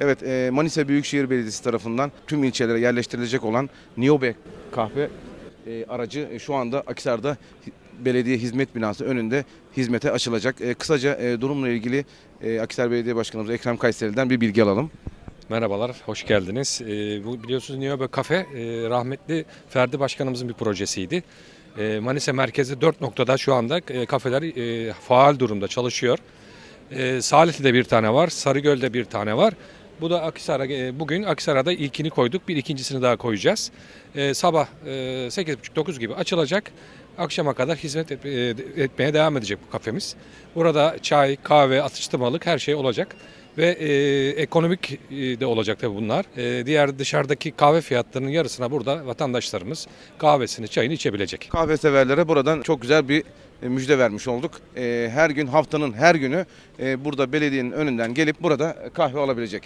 Evet, e, Manisa Büyükşehir Belediyesi tarafından tüm ilçelere yerleştirilecek olan Niobe kahve e, aracı e, şu anda Akhisar'da hi- belediye hizmet binası önünde hizmete açılacak. E, kısaca e, durumla ilgili e, Akhisar Belediye Başkanımız Ekrem Kayseri'den bir bilgi alalım. Merhabalar, hoş geldiniz. Ee, bu biliyorsunuz Niobe Kafe e, rahmetli Ferdi Başkanımızın bir projesiydi. E, Manisa merkezi 4 noktada şu anda e, kafeler e, faal durumda çalışıyor. E, Salihli'de bir tane var, Sarıgöl'de bir tane var. Bu da Akhisar'a, e, bugün Akhisar'a ilkini koyduk, bir ikincisini daha koyacağız. E, sabah e, 8.30-9 gibi açılacak. Akşama kadar hizmet et- e, etmeye devam edecek bu kafemiz. Burada çay, kahve, atıştırmalık her şey olacak ve e, ekonomik de olacak tabii bunlar. E, diğer dışarıdaki kahve fiyatlarının yarısına burada vatandaşlarımız kahvesini, çayını içebilecek. Kahve severlere buradan çok güzel bir müjde vermiş olduk. Her gün haftanın her günü burada belediyenin önünden gelip burada kahve alabilecek.